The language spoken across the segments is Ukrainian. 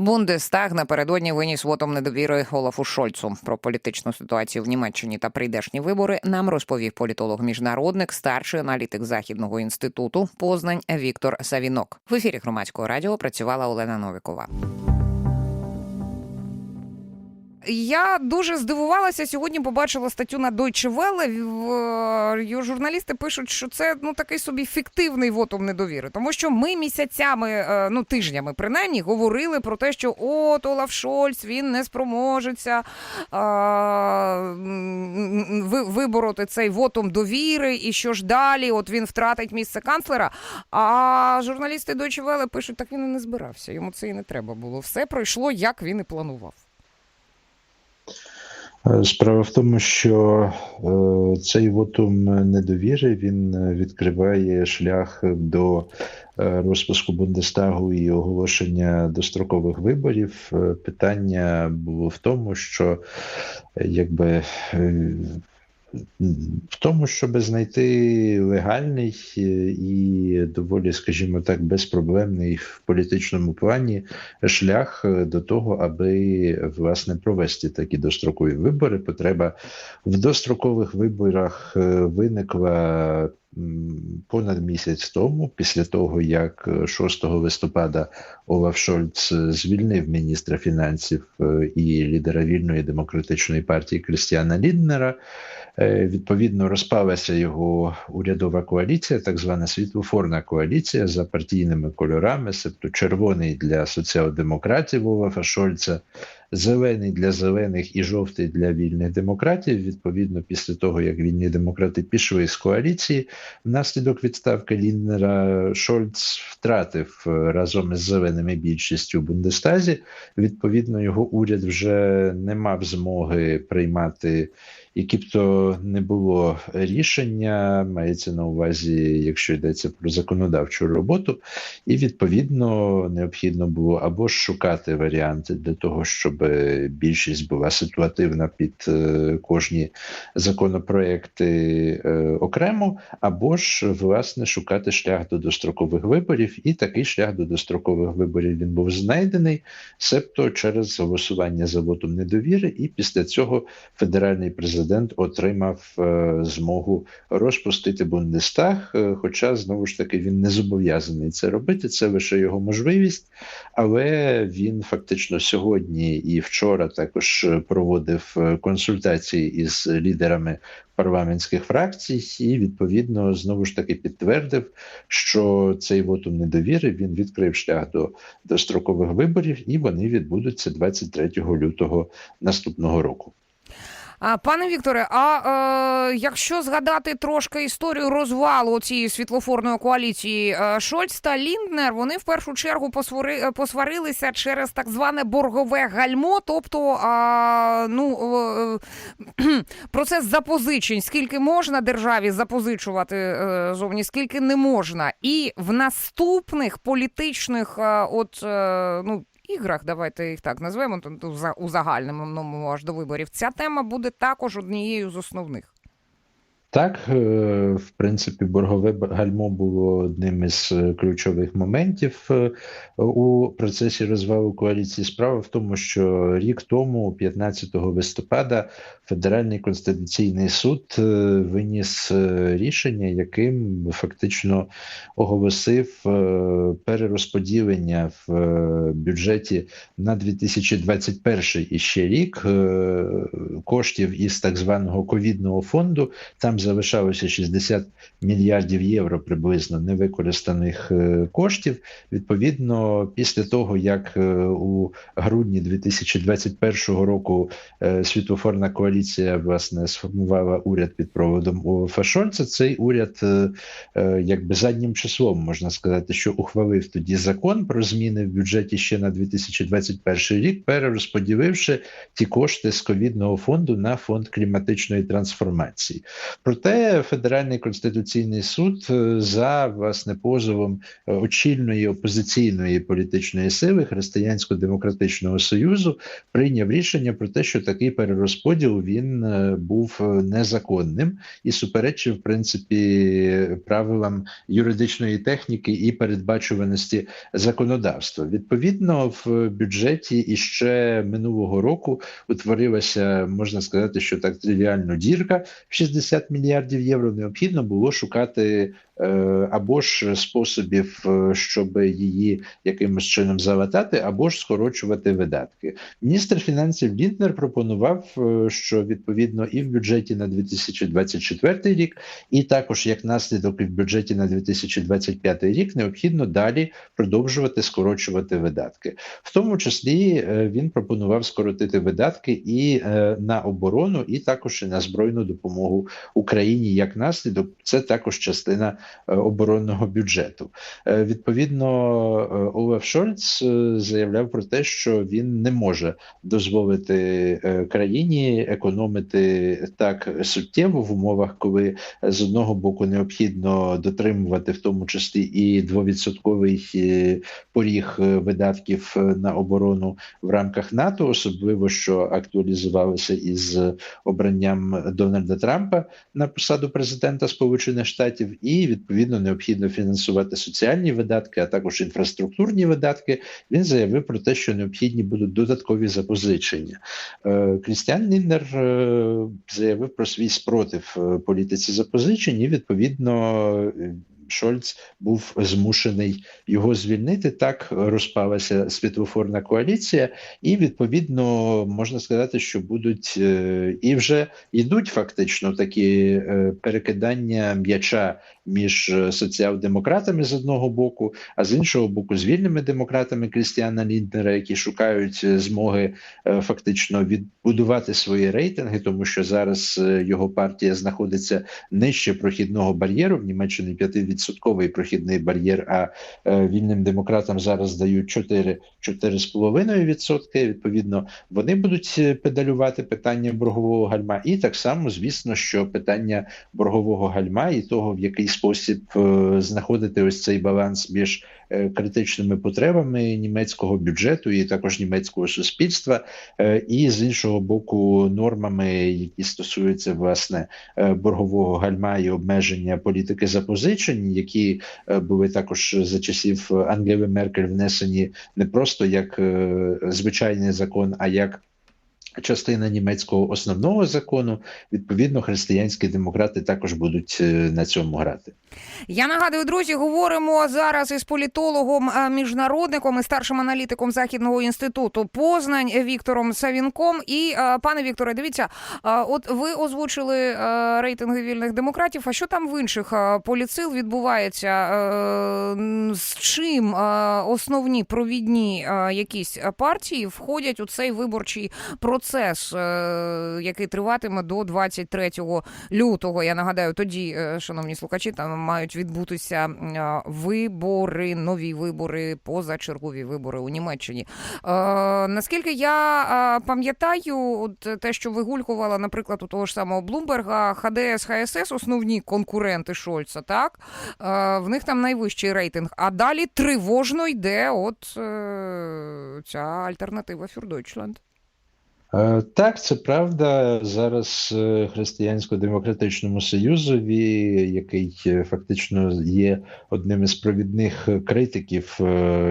Бундестаг напередодні виніс вотом недовіри Олафу Шольцу про політичну ситуацію в Німеччині та прийдешні вибори. Нам розповів політолог міжнародник, старший аналітик західного інституту Познань Віктор Савінок. В ефірі громадського радіо працювала Олена Новікова. Я дуже здивувалася сьогодні. Побачила статтю на Deutsche Welle. Е, Журналісти пишуть, що це ну такий собі фіктивний вотум недовіри, тому що ми місяцями, е, ну тижнями принаймні, говорили про те, що от Олаф Шольц він не спроможеться а, вибороти цей вотум довіри, і що ж далі? От він втратить місце канцлера. А журналісти Deutsche Welle пишуть, так він і не збирався. Йому це і не треба було. Все пройшло, як він і планував. Е, Справа в тому, що е, цей вотум недовіри він е, відкриває шлях до розпуску Бундестагу і оголошення дострокових виборів. Питання було в тому, що якби. В тому, щоб знайти легальний е, і доволі, скажімо так, безпроблемний в політичному плані шлях е, до того, аби власне провести такі дострокові вибори. Потреба в дострокових виборах е, виникла понад місяць тому, після того як е, 6 листопада Олаф Шольц е, звільнив міністра фінансів е, і лідера вільної демократичної партії Крістіана Ліднера. Е, Відповідно, розпалася його урядова коаліція, так звана світлофорна коаліція за партійними кольорами, себто червоний для соціал-демократів Олафа Шольца, зелений для зелених і жовтий для вільних демократів. Відповідно, після того як вільні демократи пішли з коаліції, внаслідок відставки Лінднера Шольц втратив е, разом із зеленими більшістю в Бундестазі. Відповідно, його уряд вже не мав змоги приймати які б то не було рішення, мається на увазі, якщо йдеться про законодавчу роботу, і відповідно необхідно було або шукати варіанти для того, щоб більшість була ситуативна під е, кожні законопроекти е, окремо, або ж власне шукати шлях до дострокових виборів, і такий шлях до дострокових виборів він був знайдений, себто через голосування за вотом недовіри, і після цього федеральний президент отримав е, змогу розпустити Бундестаг. Хоча знову ж таки він не зобов'язаний це робити, це лише його можливість. Але він фактично сьогодні і вчора також е, проводив е, консультації із лідерами парламентських фракцій, і відповідно знову ж таки підтвердив, що цей вотум недовіри він відкрив шлях до дострокових виборів, і вони відбудуться 23 лютого наступного року. Пане Вікторе, а е, якщо згадати трошки історію розвалу цієї світлофорної коаліції, е, Шольц та Лінднер вони в першу чергу посвари, е, посварилися через так зване боргове гальмо, тобто а, ну, е, процес запозичень, скільки можна державі запозичувати е, зовні, скільки не можна. І в наступних політичних е, от, е, ну, іграх, давайте їх так назвемо, то- то за- у загальному аж до виборів. Ця тема буде також однією з основних. Так, е, в принципі, боргове гальмо було одним із е, ключових моментів е, у процесі розвалу коаліції. Справа в тому, що рік тому, 15 листопада, Федеральний конституційний суд виніс рішення, яким фактично оголосив перерозподілення в бюджеті на 2021 іще рік е, коштів із так званого ковідного фонду. Там залишалося 60 мільярдів євро приблизно невикористаних е, коштів. Відповідно, після того як е, у грудні 2021 року е, світлофорна коаліція власне сформувала уряд під проводом Олафа Шольца, цей уряд якби заднім числом можна сказати, що ухвалив тоді закон про зміни в бюджеті ще на 2021 рік, перерозподіливши ті кошти з ковідного фонду на фонд кліматичної трансформації. Проте Федеральний конституційний суд е, за власне позовом е, очільної опозиційної політичної сили Християнсько-демократичного союзу прийняв рішення про те, що такий перерозподіл він е, був незаконним і суперечив в принципі правилам юридичної техніки і передбачуваності законодавства. Відповідно, в бюджеті іще минулого року утворилася, можна сказати, що так тривіально дірка в 60 мільярдів євро. Необхідно було шукати е, або ж способів, е, щоб її якимось чином залатати, або ж скорочувати видатки. Міністр фінансів Лінтнер пропонував, е, що відповідно і в бюджеті на 2024 рік, і також як наслідок і в бюджеті на 2025 рік необхідно далі продовжувати скорочувати видатки. В тому числі він пропонував скоротити видатки і на оборону, і також і на збройну допомогу Україні як наслідок. Це також частина е, оборонного бюджету. Е, Відповідно, е, Олаф Шольц заявляв про те, що він не може дозволити країні економити так суттєво в умовах, коли з одного боку необхідно дотримувати в тому числі і двовідсотковий поріг видатків на оборону в рамках НАТО, особливо що актуалізувалося із обранням Дональда Трампа на посаду президента Сполучених Штатів, і відповідно необхідно фінансувати соціальні видатки, а також інфраструктурні видатки. Він заявив про те, що необхідні будуть додаткові запозичення. Е, Крістіан Ліндер е, заявив про свій спротив е, політиці запозичень, і відповідно. Шольц був змушений його звільнити. Так розпалася світлофорна коаліція, і відповідно можна сказати, що будуть е, і вже йдуть фактично такі е, перекидання м'яча між е, соціал-демократами з одного боку, а з іншого боку, з вільними демократами Крістіана Лінднера, які шукають е, змоги е, фактично відбудувати свої рейтинги, тому що зараз його партія знаходиться нижче прохідного бар'єру в Німеччині 5% прохідний бар'єр. А вільним демократам зараз дають 4, 4,5%. Відповідно, вони будуть педалювати питання боргового гальма, і так само, звісно, що питання боргового гальма і того, в який спосіб е, знаходити ось цей баланс між е, критичними потребами німецького бюджету і також німецького суспільства, е, і з іншого боку, нормами, які стосуються власне боргового гальма і обмеження політики запозичень, які були також за часів Ангели Меркель внесені не просто як звичайний закон, а як частина німецького основного закону. Відповідно, християнські демократи також будуть е, на цьому грати. Я нагадую, друзі, говоримо зараз із політологом, е, міжнародником і старшим аналітиком Західного інституту Познань Віктором Савінком. І е, пане Вікторе, дивіться, от ви озвучили рейтинги вільних демократів. А що там в інших політсил відбувається? З чим основні провідні якісь партії входять у цей виборчий процес, е, який триватиме до 23 лютого? Я нагадаю, тоді, е, шановні слухачі, там мають відбутися е, вибори, нові вибори, позачергові вибори у Німеччині. Наскільки я пам'ятаю, от те, що вигулькувала, наприклад, у того ж самого Блумберга, ХДС, ХСС, основні конкуренти Шольца, так в них там найвищий рейтинг. А далі тривожно йде от ця альтернатива Фюрдойчланд. Е, Так, це правда. Зараз е, Християнсько-демократичному союзові, який е, фактично є одним із провідних критиків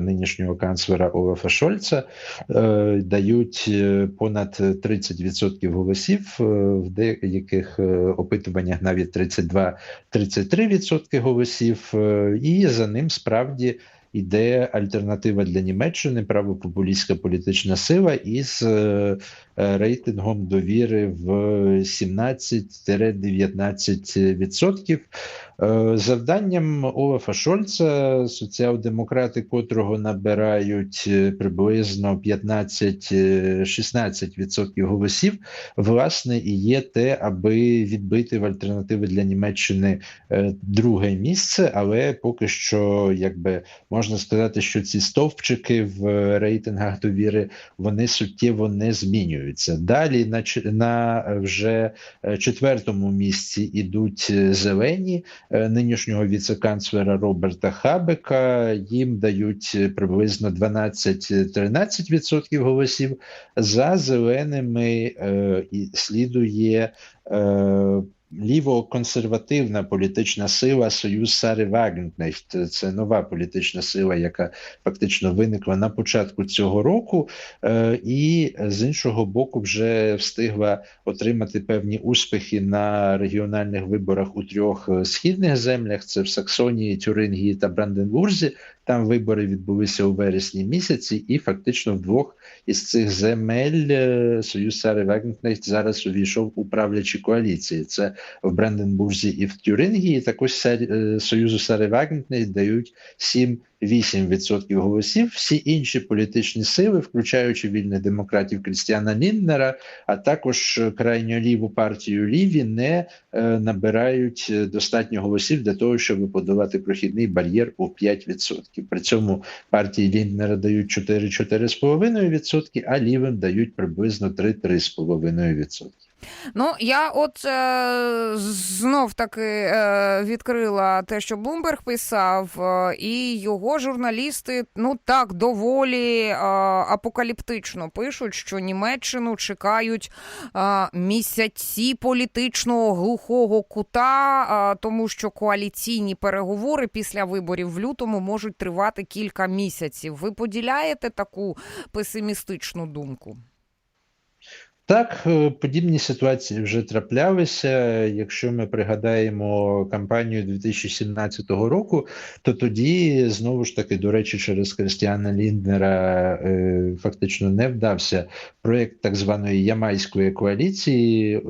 нинішнього канцлера Олафа Шольца, дають понад 30% голосів в деяких опитуваннях навіть 32-33% голосів, і за ним справді. Іде альтернатива для Німеччини, правопопулістська політична сила із рейтингом довіри в 17-19%. Е, Завданням Олафа Шольца, соціал-демократи, котрого набирають е, приблизно 15-16% голосів, власне, і є те, аби відбити в альтернативи для Німеччини е, друге місце, але поки що, якби можна сказати, що ці стовпчики в рейтингах довіри вони суттєво не змінюються. Далі на, на е, вже е, четвертому місці ідуть е, зелені нинішнього віце-канцлера Роберта Хабека. Їм дають приблизно 12-13% голосів. За зеленими е, слідує. Е, Лівоконсервативна політична сила Союз Сари Вагенкнехт. Це нова політична сила, яка фактично виникла на початку цього року, е, і з іншого боку, вже встигла отримати певні успіхи на регіональних виборах у трьох е, східних землях: це в Саксонії, Тюрингії та Бранденбурзі. Там вибори відбулися у вересні місяці, і фактично в двох із цих земель е, Союз Сари Вагенкнехт зараз увійшов у правлячі коаліції. Це в Бранденбурзі і в Тюрингії. Так ось е, Союзу Сари Вагенкнехт дають 7-8% голосів. Всі інші політичні сили, включаючи вільних демократів Крістіана Лінднера, а також е, крайньо ліву партію Ліві, не е, набирають е, достатньо голосів для того, щоб подолати прохідний бар'єр у 5%. При цьому партії Лінднера дають 4-4,5%, а лівим дають приблизно 3-3,5%. Ну, я от е, знов таки е, відкрила те, що Блумберг писав, е, і його журналісти ну так доволі е, апокаліптично пишуть, що Німеччину чекають е, місяці політичного глухого кута, е, тому що коаліційні переговори після виборів в лютому можуть тривати кілька місяців. Ви поділяєте таку песимістичну думку? Так, е, подібні ситуації вже траплялися. Якщо ми пригадаємо кампанію 2017 року, то тоді знову ж таки, до речі, через Кристіана Лінднера е, фактично не вдався проєкт так званої Ямайської коаліції е,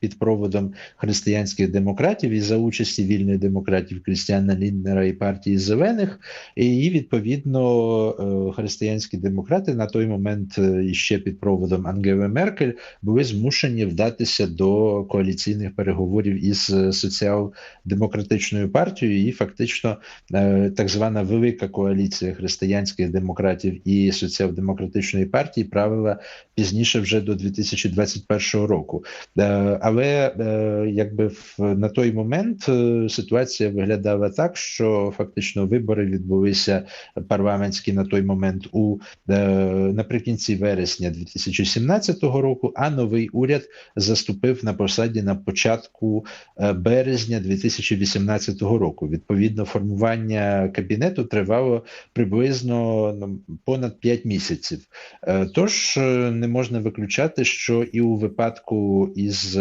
під проводом християнських демократів і за участі вільних демократів Крістіана Лінднера і партії зелених. І відповідно християнські демократи на той момент іще під проводом Ангели Меркель були змушені вдатися до коаліційних переговорів із е, соціал-демократичною партією, і фактично е, так звана велика коаліція християнських демократів і соціал-демократичної партії правила пізніше вже до 2021 року. Е, Але якби на той момент ситуація виглядала так, що фактично вибори відбулися парламентські на той момент у наприкінці вересня 2017 року, а новий уряд заступив на посаді на початку е, березня 2018 року. Відповідно, формування кабінету тривало приблизно ну, понад 5 місяців. Е, Тож е, не можна виключати, що і у випадку із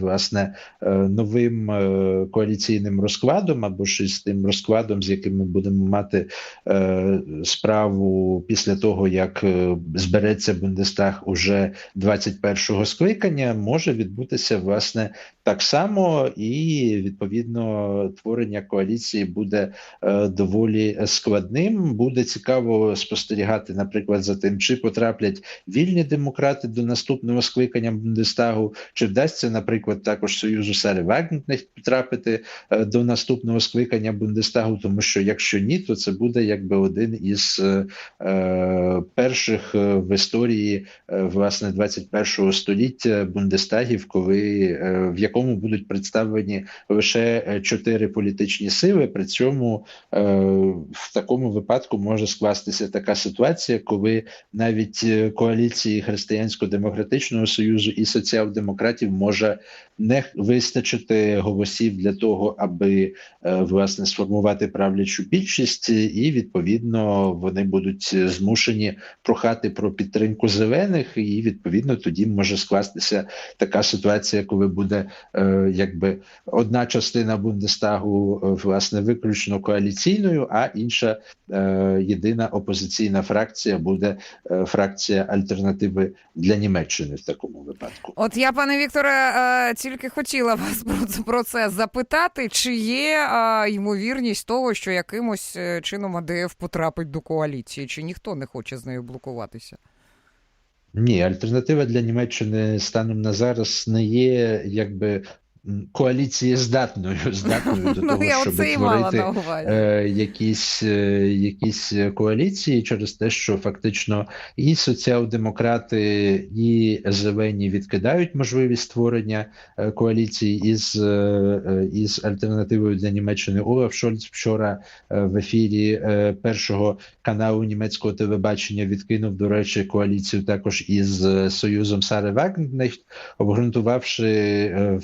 власне новим коаліційним розкладом або ж із тим розкладом, з яким ми будемо мати справу після того, як збереться Бундестаг уже 21-го скликання, може відбутися власне так само, і відповідно творення коаліції буде е, доволі складним. Буде цікаво спостерігати, наприклад, за тим, чи потраплять вільні демократи до наступного скликання Бундестагу, чи вдасться, наприклад, також Союзу Сари Вагнкнехт потрапити е, до наступного скликання Бундестагу, тому що якщо ні, то це буде якби один із е, е, перших в історії власне 21 століття Бундестагів, коли е, в якому будуть представлені лише е, чотири політичні сили. При цьому е, в такому випадку може скластися така ситуація, коли навіть коаліції Християнсько-демократичного союзу і соціал-демократів може не вистачити голосів для того, аби е, власне сформувати правлячу більшість, і відповідно вони будуть змушені прохати про підтримку зелених, і відповідно тоді може скластися така ситуація, коли буде е, якби одна частина Бундестагу е, власне виключно коаліційною, а інша єдина опозиційна фракція буде фракція альтернативи для Німеччини в такому випадку. От я, пане Вікторе, ціль тільки хотіла вас про це, запитати, чи є а, ймовірність того, що якимось е, чином АДФ потрапить до коаліції, чи ніхто не хоче з нею блокуватися? Ні, альтернатива для Німеччини станом на зараз не є якби м, коаліцієздатною, здатною до Ну, того, я щоб творити е, якісь, е, якісь коаліції через те, що фактично і соціал-демократи, і зелені відкидають можливість створення е, коаліції із, е, е, із альтернативою для Німеччини. Олаф Шольц вчора е, в ефірі е, першого каналу німецького телебачення відкинув, до речі, коаліцію також із Союзом Сари Вагнехт, обґрунтувавши е,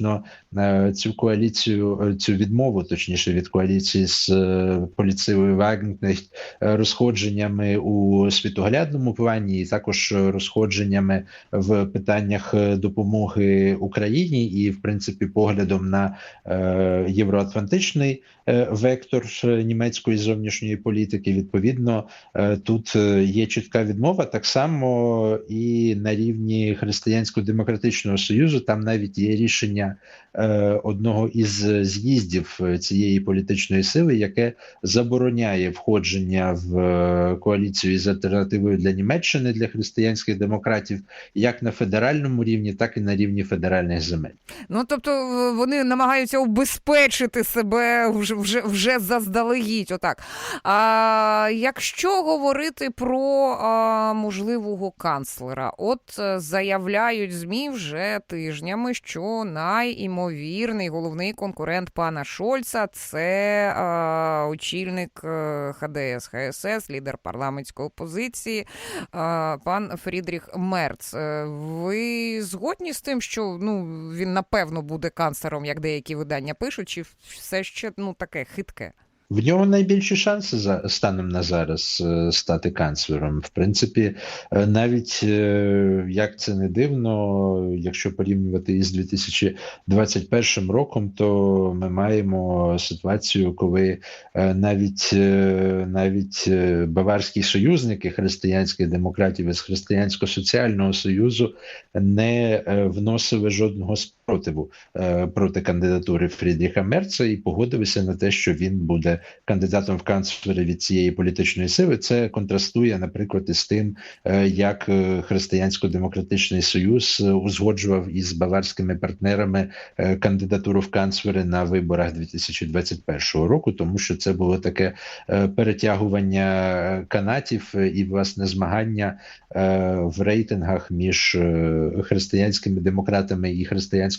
фактично е, цю коаліцію, е, цю відмову, точніше від коаліції з е, поліцією Вагнехт, е, розходженнями у світоглядному плані, і також розходженнями в питаннях допомоги Україні, і в принципі поглядом на євроатлантичний вектор німецької зовнішньої політики. Відповідно, тут є чітка відмова. Так само і на рівні Християнсько-демократичного союзу там навіть є рішення е, одного із з'їздів е, цієї політичної сили, яке забороняє входження в е, коаліцію із альтернативою для Німеччини для християнських демократів, як на федеральному рівні, так і на рівні федеральних земель. Ну тобто вони намагаються убезпечити себе вже вже, вже заздалегідь. Отак. А якщо говорити про а, можливого канцлера, от заявляють змі вже тижнями, що найімовірний головний конкурент пана Шольца це е, очільник ХДС ХСС, лідер парламентської опозиції, е, пан Фрідріх Мерц. Е, Ви згодні з тим, що ну він напевно буде канцлером, як деякі видання пишуть, чи все ще ну таке хитке? В нього найбільші шанси за станом на зараз е, стати канцлером. В принципі, е, навіть е, як це не дивно, якщо порівнювати із 2021 роком, то ми маємо ситуацію, коли навіть навіть баварські союзники християнських демократів із християнсько-соціального союзу не вносили жодного спротиву е, проти кандидатури Фрідріха Мерца і погодилися на те, що він буде кандидатом в канцлери від цієї політичної сили. Це контрастує, наприклад, із тим, е, як е, Християнсько-демократичний союз узгоджував із баварськими партнерами кандидатуру в канцлери на виборах 2021 року, тому що це було таке перетягування канатів і власне змагання в рейтингах між християнськими демократами і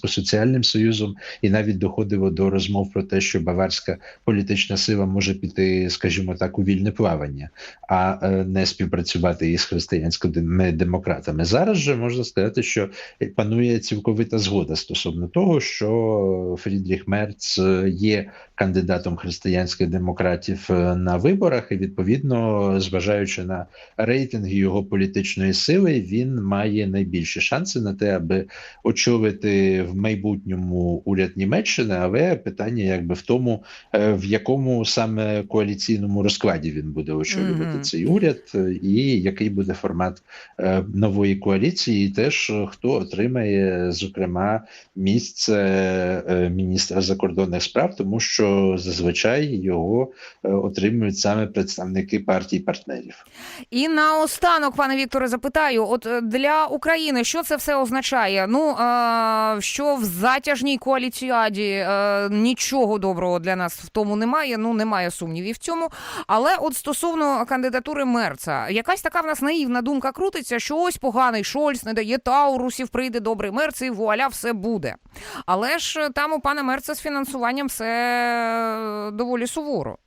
християнсько-соціальним союзом, і навіть доходило до розмов про те, що баварська політична сила може піти, скажімо так, у вільне плавання, а е, не співпрацювати із християнськими демократами. Зараз же можна сказати, що панує цілковита згода стосовно того, що Фрідріх Мерц е, є кандидатом християнських демократів е, на виборах, і відповідно, зважаючи на рейтинги його політичної сили, він має найбільші шанси на те, аби очолити в майбутньому уряд Німеччини. Але питання якби в тому, е, в якому саме коаліційному розкладі він буде очолювати Мгм. цей уряд, е, і який буде формат е, нової коаліції, і теж хто отримає зокрема місце міністра закордонних справ, тому що зазвичай його отримують саме представники партій партнерів. І наостанок, пане Вікторе, запитаю: от для України що це все означає? Ну що в затяжній коаліціаді е, нічого доброго для нас в тому немає. Ну немає сумнівів в цьому. Але от стосовно кандидатури Мерца, якась така в нас наївна думка крутиться, що ось поганий Шольц не дає Таурусів, прийде добрий Мерц, і вуаля, все буде. Але ж е, там у пана Мерца з фінансуванням все е, доволі суворо.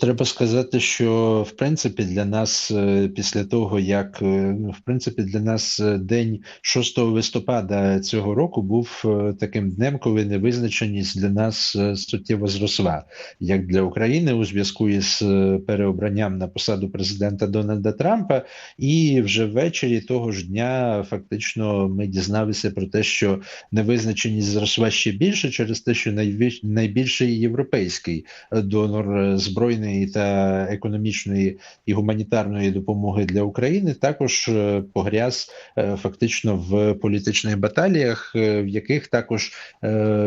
Треба сказати, що в принципі для нас е, після того, як е, ну, в принципі для нас е, день 6 листопада цього року був таким днем, коли невизначеність для нас суттєво зросла, як для України у зв'язку із переобранням на посаду президента Дональда Трампа, і вже ввечері того ж дня фактично ми дізналися про те, що невизначеність зросла ще більше через те, що найбільший європейський донор збройних збройної та економічної і гуманітарної допомоги для України, також е, погряз е, фактично в політичних баталіях, е, в яких також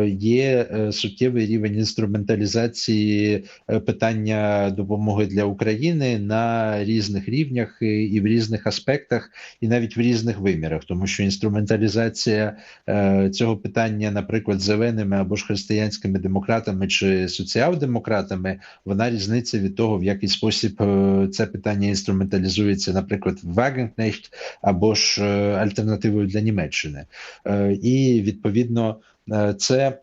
є суттєвий рівень інструменталізації питання допомоги для України на різних рівнях і- в різних аспектах, і навіть в різних вимірах, тому що інструменталізація цього питання, наприклад, зеленими або ж християнськими демократами чи соціал-демократами, вона різниця від того, в який спосіб е, це питання інструменталізується, наприклад, в Вагенкнехт або ж е, альтернативою для Німеччини, Е, і відповідно це.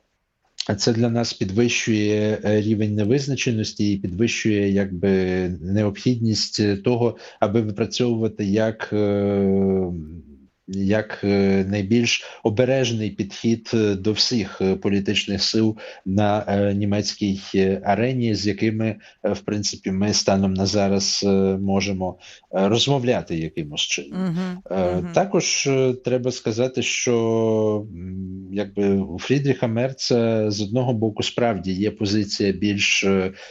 Це для нас підвищує рівень невизначеності і підвищує якби необхідність того, аби випрацьовувати як, як е, найбільш обережний підхід е, до всіх е, політичних сил на німецькій арені, з якими в принципі ми станом на зараз можемо розмовляти якимось чином. Угу. Е, Також треба сказати, що якби у Фрідріха Мерца з одного боку справді є позиція більш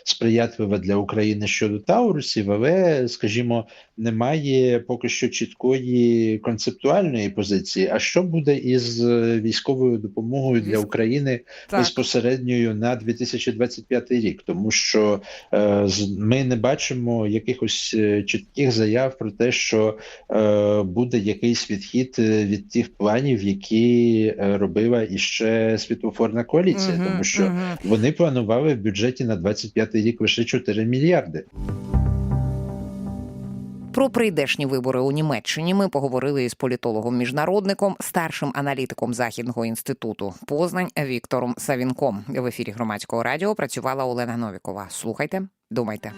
сприятлива для України щодо Таурусів, але, скажімо, немає поки що чіткої концептуальної позиції. А що буде із е, військовою допомогою для України Так. безпосередньою на 2025 рік, тому що е, ми не бачимо якихось е, чітких заяв про те, що е, буде якийсь відхід е, від тих планів, які робила іще світлофорна коаліція, Мгм, тому що мгм. вони планували в бюджеті на 25 рік лише 4 мільярди. Про прийдешні вибори у Німеччині ми поговорили із політологом-міжнародником, старшим аналітиком Західного інституту Познань Віктором Савінком. В ефірі громадського радіо працювала Олена Новікова. Слухайте, думайте.